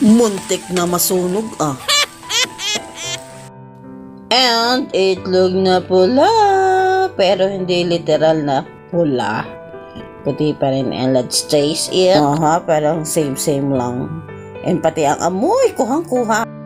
Muntik na masunog ah. And itlog na pula. Pero hindi literal na pula. Puti pa rin. And let's taste it. Aha, parang same-same lang. And pati ang amoy, kuhang-kuha.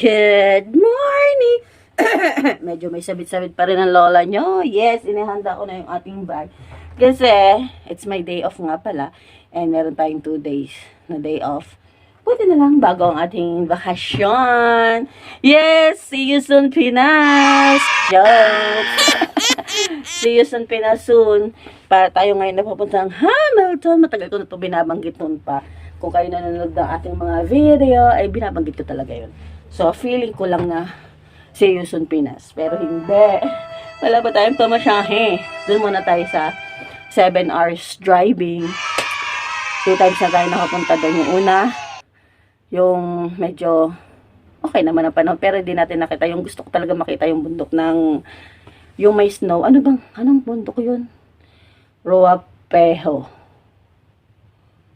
Good morning! Medyo may sabit-sabit pa rin ang lola nyo. Yes, inihanda ko na yung ating bag. Kasi, it's my day off nga pala. And meron tayong two days na day off. Pwede na lang bago ang ating bakasyon. Yes! See you soon, Pinas! Jokes! See you soon, Pinas soon. Para tayo ngayon na papunta ng Hamilton. Matagal ko na ito binabanggit nun pa. Kung kayo nanonood ng ating mga video, ay binabanggit ko talaga yun. So, feeling ko lang na see you soon, Pinas. Pero hindi. Wala pa tayong pamasahe. Doon muna tayo sa 7 hours driving. Two times na tayo nakapunta doon. Yung una, yung medyo okay naman ang panahon. Pero hindi natin nakita. Yung gusto ko talaga makita yung bundok ng yung may snow. Ano bang, anong bundok yun? Roapeho.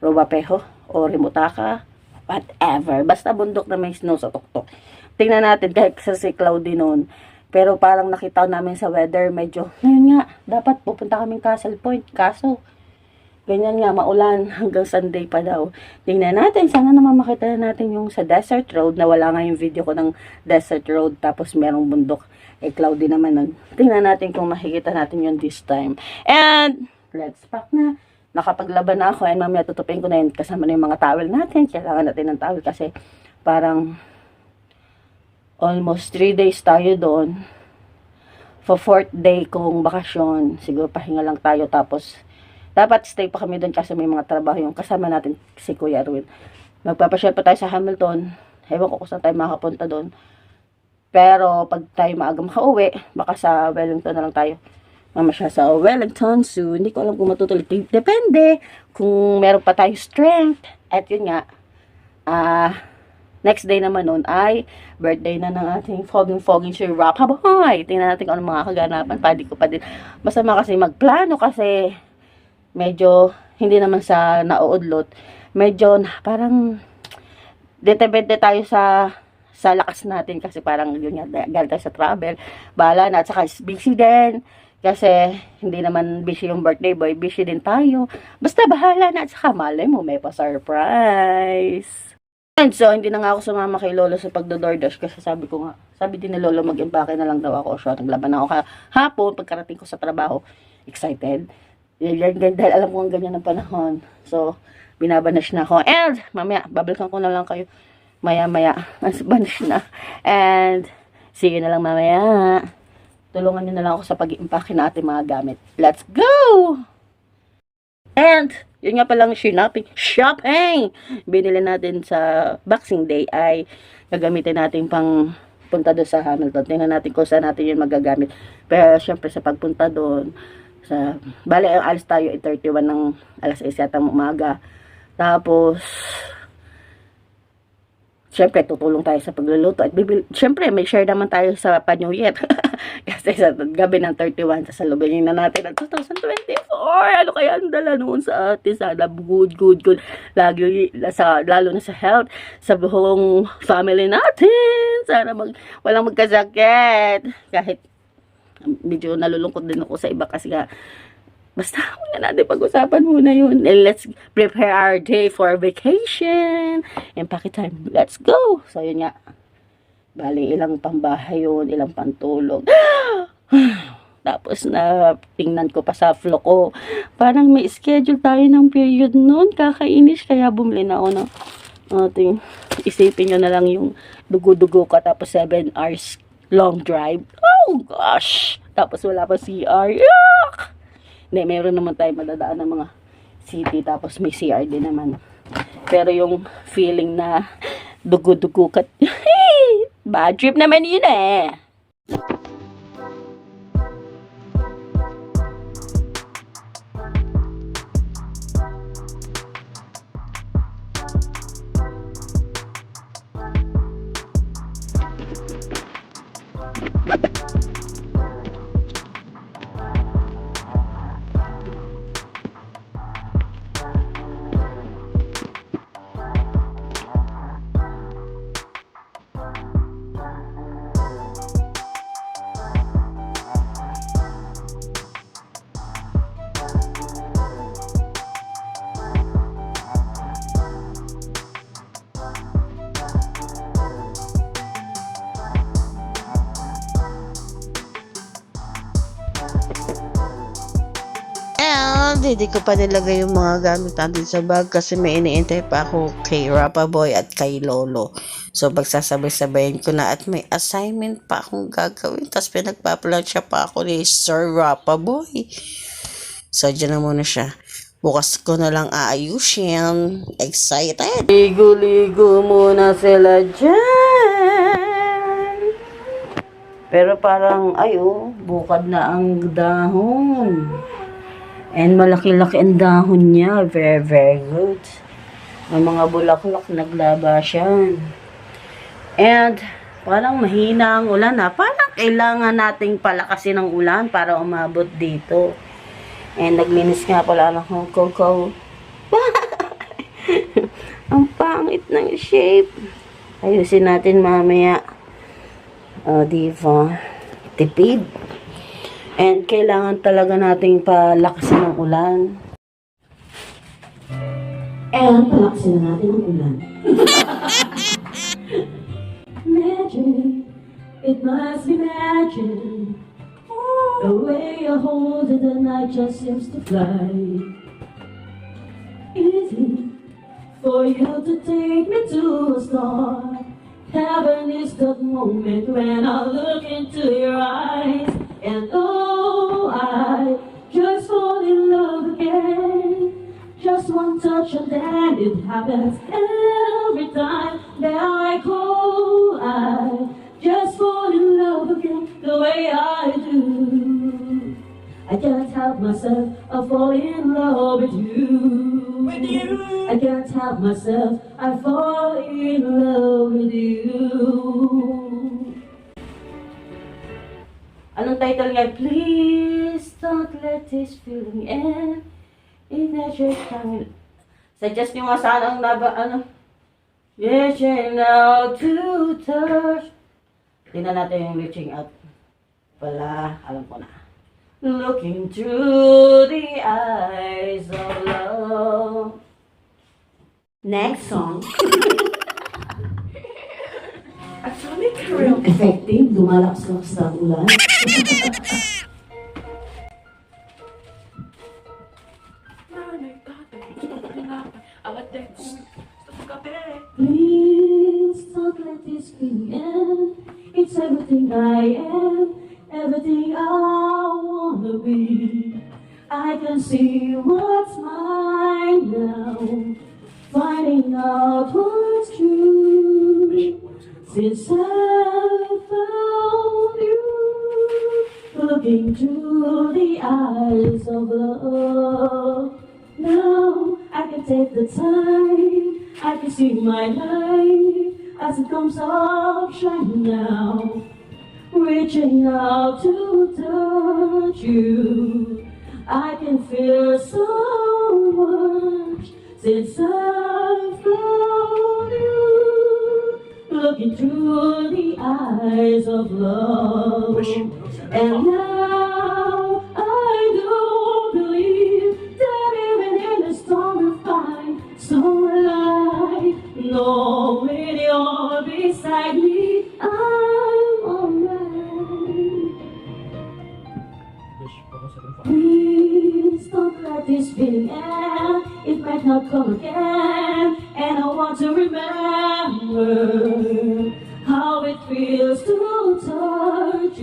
Roapeho o Rimutaka. Whatever. Basta bundok na may snow sa tuktok. Tingnan natin kahit sa si cloudy noon. Pero parang nakita namin sa weather medyo, ngayon nga, dapat pupunta kaming Castle Point. Kaso, ganyan nga, maulan hanggang Sunday pa daw. Tingnan natin, sana naman makita na natin yung sa Desert Road, na wala nga yung video ko ng Desert Road, tapos merong bundok. Eh, cloudy naman nun. Tingnan natin kung makikita natin yun this time. And, let's pack na. Nakapaglaban na ako, and mamaya tutupin ko na yun kasama na yung mga towel natin. Kailangan natin ng towel kasi parang almost 3 days tayo doon. For fourth day kong bakasyon, siguro pahinga lang tayo tapos dapat stay pa kami doon kasi may mga trabaho yung kasama natin si Kuya Erwin. Magpapasyal pa tayo sa Hamilton. Ewan ko kung saan tayo makapunta doon. Pero pag tayo maaga makauwi, baka sa Wellington na lang tayo. Mama siya sa Wellington soon. Hindi ko alam kung matutuloy. Depende kung meron pa tayo strength. At yun nga, ah, next day naman nun ay birthday na ng ating foging-foging si Rap Haboy. Tingnan natin kung ano mga kaganapan. Pwede ko pa din. Masama kasi magplano kasi medyo hindi naman sa nauudlot. Medyo parang depende tayo sa sa lakas natin kasi parang yun nga galing sa travel. Bahala na at saka busy din. Kasi hindi naman busy yung birthday boy, busy din tayo. Basta bahala na at saka malay mo may pa-surprise. And so, hindi na nga ako sumama kay Lolo sa pagdo-DoorDash kasi sabi ko nga, sabi din ni Lolo mag-impake na lang daw ako. So, naglaban ako hapon pagkarating ko sa trabaho. Excited. Dahil alam ko ang ganyan ng panahon. So, binabanish na ako. And, mamaya, babalikan ko na lang kayo maya-maya. Banish na. And, see you na lang mamaya. Tulungan niyo na lang ako sa pag-impake na ating mga gamit. Let's go! And, yun nga palang shopping. Shopping! Binili natin sa Boxing Day ay gagamitin natin pang punta doon sa Hamilton. Tingnan natin kung saan natin yun magagamit. Pero, syempre, sa pagpunta doon, sa, bale, alis tayo ay 31 ng alas 6 yata umaga. Tapos, syempre, tutulong tayo sa pagluluto. At bibil, syempre, may share naman tayo sa pa-New Year. Kasi sa gabi ng 31, sa salubingin na natin ang 2024. Ano kaya ang dala noon sa atin? Sana good, good, good. Lagi, sa, lalo na sa health, sa buong family natin. Sana mag, walang magkasakit. Kahit medyo nalulungkot din ako sa iba kasi nga Basta, muna natin pag-usapan muna yun. And let's prepare our day for vacation. And time. Let's go! So, yun nga. Bali, ilang pambahay yun, ilang pantulog. Tapos na tingnan ko pa sa vlog ko. Parang may schedule tayo ng period noon. Kakainis kaya bumili na ako ng ating isipin nyo na lang yung dugo-dugo ka tapos 7 hours long drive. Oh gosh! Tapos wala pa CR. Yuck! Hindi, meron naman tayo madadaan ng mga city tapos may CR din naman. Pero yung feeling na dugo-dugo ka, bad trip naman yun eh. And hindi ko pa nilagay yung mga gamit natin sa bag kasi may iniintay pa ako kay Rapa Boy at kay Lolo. So pagsasabay-sabayin ko na at may assignment pa akong gagawin. Tapos pinagpapalag siya pa ako ni Sir Rapa Boy. So dyan na muna siya. Bukas ko na lang aayusin. Excited! Ligo-ligo muna sila dyan. Pero parang, ay oh, bukad na ang dahon. And malaki-laki ang dahon niya. Very, very good. May mga bulaklak naglaba siya. And parang mahina ang ulan ha. Parang kailangan nating palakasin ng ulan para umabot dito. And naglinis nga pala ng coco. ang pangit ng shape. Ayusin natin mamaya. O, diba? Tipid. And kailangan talaga nating palakasin ng ulan. And palakasin na natin ang ulan. magic. It must be magic. The way you hold it, the night just seems to fly. Easy for you to take me to a star. Heaven is the moment when I look into your eyes, and oh, I just fall in love again. Just one touch and then it happens every time that I call. I just fall in love again the way I do. I can't help myself, I fall in love with you. With you. I can't help myself, I fall in love with you. Anong title nga? Please don't let this feeling end. In a time. Suggest nyo nga sana ang naba, ano? Reaching out to touch. Tingnan natin yung reaching out. Pala, alam ko na. Looking through the eyes of love. Next song. Actually, Carol. Effective, lumalakas-lakas na ang ulan. Nanay, tatay, tinapay, alate, kumi, sa kape. Please don't let this be end. It's everything I am, everything I wanna be. I can see what's mine now, finding out what's true. Since I found you, looking through the eyes of love. Now I can take the time, I can see my life. as it comes up shining now, reaching out to touch you. I can feel so much since I've. Looking through the eyes of love, and now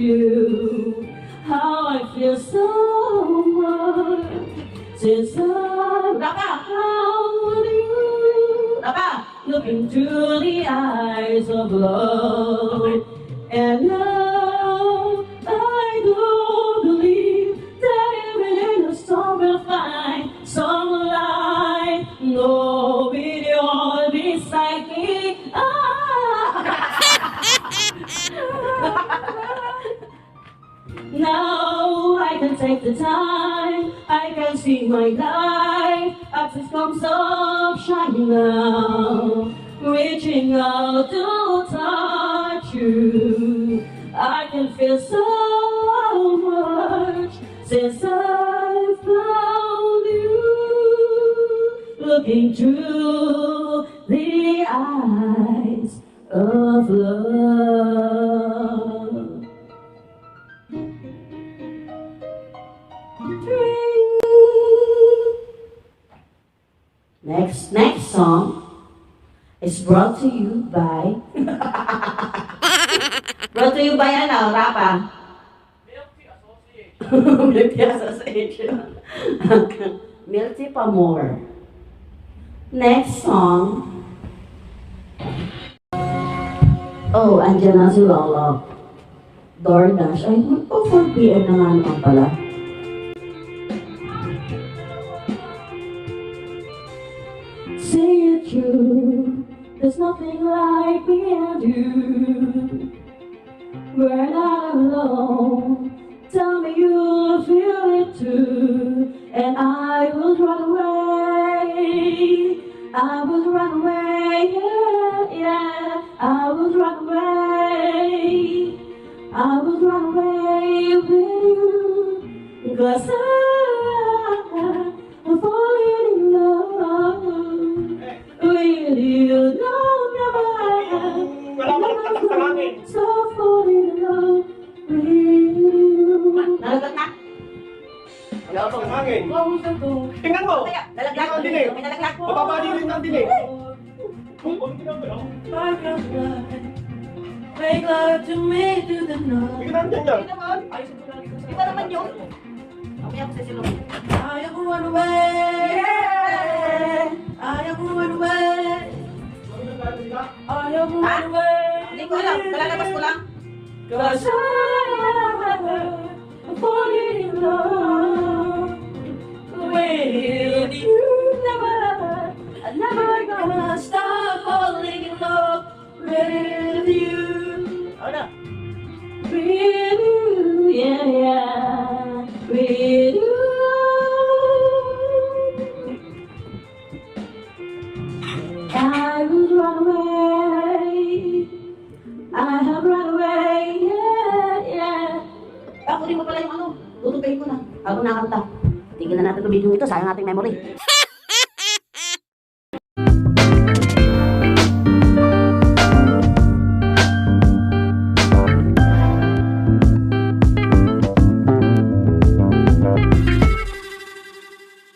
you. How I feel so much since I found you. Looking through the eyes of love. And now take the time, I can see my life as it comes up shining now, reaching out to touch you. I can feel so much since I found you, looking through the eyes of love. Next next song is brought to you by brought to you by ano, Rapa? Milky Association. Milky Pamor. Next song. Oh, andyan na si Lolo. DoorDash. Ay, magpo-4 p.m. na nga naman pala. There's nothing like me and you. We're not alone. Tell me you'll feel it too, and I will run away. I will run away, yeah, yeah. I will run away. I will run away with you, cause I, hangin. The door. Tingnan mo! Nalaglag. Dinig. May nalaglag. Mababa din dinig. Kung ano ginagawa? Like a flood. Make love to me through the night. Hindi ka nandyan yan. Di ba naman yun? Mamaya ko sa silong. Am run away. I am run away. I am run away. Hindi ko alam. Kalalabas ko lang. Cause I'm falling in love with you. Never, I'm never gonna stop falling in love with you. Ano? With you, yeah, yeah. With you. Run away. I have run away, yeah, yeah. Ako din mo pala yung ano. Tutupayin ko na. Ako nakakanta. Tigil na natin itong video ito. Sayang ating memory.